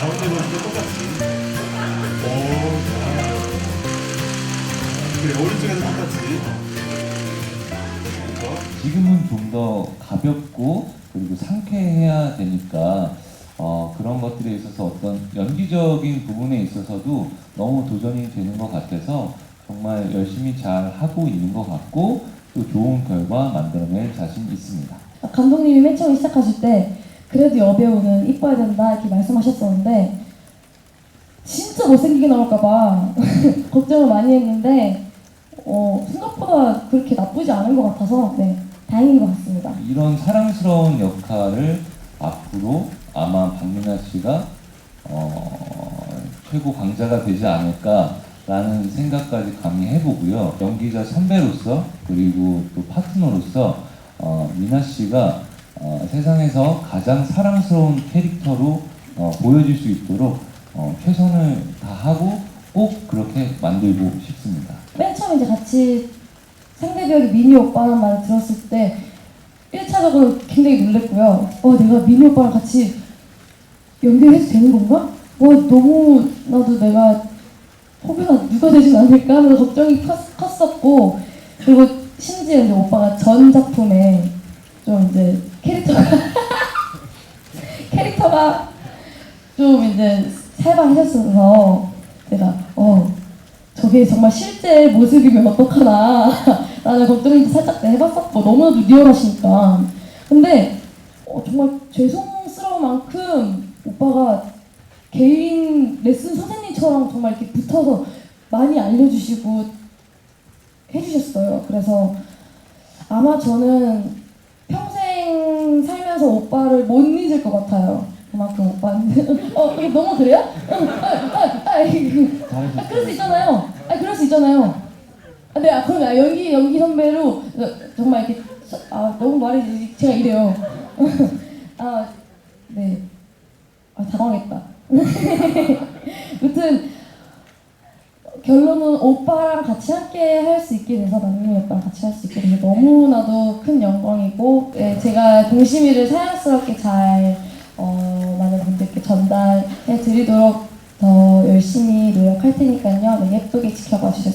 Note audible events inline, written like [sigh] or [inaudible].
가운데 보니까 똑같이. 오, 좋아. 그래, 오른쪽에도 똑같이. 지금은 좀 더 가볍고 그리고 상쾌해야 되니까 어, 그런 것들에 있어서 어떤 연기적인 부분에 있어서도 너무 도전이 되는 것 같아서 정말 열심히 잘 하고 있는 것 같고 또 좋은 결과 만들어낼 자신 있습니다. 감독님이 맨 처음 시작하실 때 그래도 여배우는 이뻐야 된다 이렇게 말씀하셨었는데 진짜 못생기게 나올까봐 [laughs] 걱정을 많이 했는데 어, 생각보다 그렇게 나쁘지 않은 것 같아서 네, 다행인 것 같습니다. 이런 사랑스러운 역할을 앞으로 아마 박민아 씨가 어, 최고 강자가 되지 않을까라는 생각까지 감히 해보고요. 연기자 선배로서 그리고 또 파트너로서 어, 미나 씨가 어, 세상에서 가장 사랑스러운 캐릭터로 어, 보여질 수 있도록 어, 최선을 다하고 꼭 그렇게 만들고 싶습니다. 맨 처음 이제 같이 상대 배역이 미니 오빠라는 말을 들었을 때 1차적으로 굉장히 놀랬고요. 어, 내가 미니 오빠랑 같이 연기해도 되는 건가? 어, 너무 나도 내가 혹여나 누가 되진 않을까 하면서 걱정이 컸, 컸었고 그리고 심지어 이제 오빠가 전 작품에 좀 이제 캐릭터가 [laughs] 캐릭터가 좀 이제 살벌하셨어서 내가 어 저게 정말 실제 모습이면 어떡하나 [laughs] 라는 걱정도 살짝 해봤었고 너무나도 리얼하시니까. 근데 어, 정말 죄송스러운 만큼 오빠가 개인 레슨 선생님처럼 정말 이렇게 붙어서 많이 알려주시고 해주셨어요. 그래서 아마 저는 살면서 오빠를 못 잊을 것 같아요 그만큼 오빠는 [laughs] 어 너무 그래요? 응, 아, 아, 아. 아, 그럴 수 있잖아요. 아, 그럴 수 있잖아요. 아, 네, 아, 그럼 연기 연기 선배로 어, 정말 이렇게 서- 아 너무 말이 제가 이래요. [laughs] 아, 네. 아 당황했다. [laughs] 아무튼 결론은 오빠랑 같이 함께 할 수 있게 돼서 남미 오빠랑 같이 할 수 있게 돼서 너무나도 큰 영광이고 네, 제가 동심이를 사랑스럽게 잘 어, 많은 분들께 전달해 드리도록 더 열심히 노력할 테니까요. 네, 예쁘게 지켜봐 주세요.